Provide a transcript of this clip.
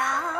자.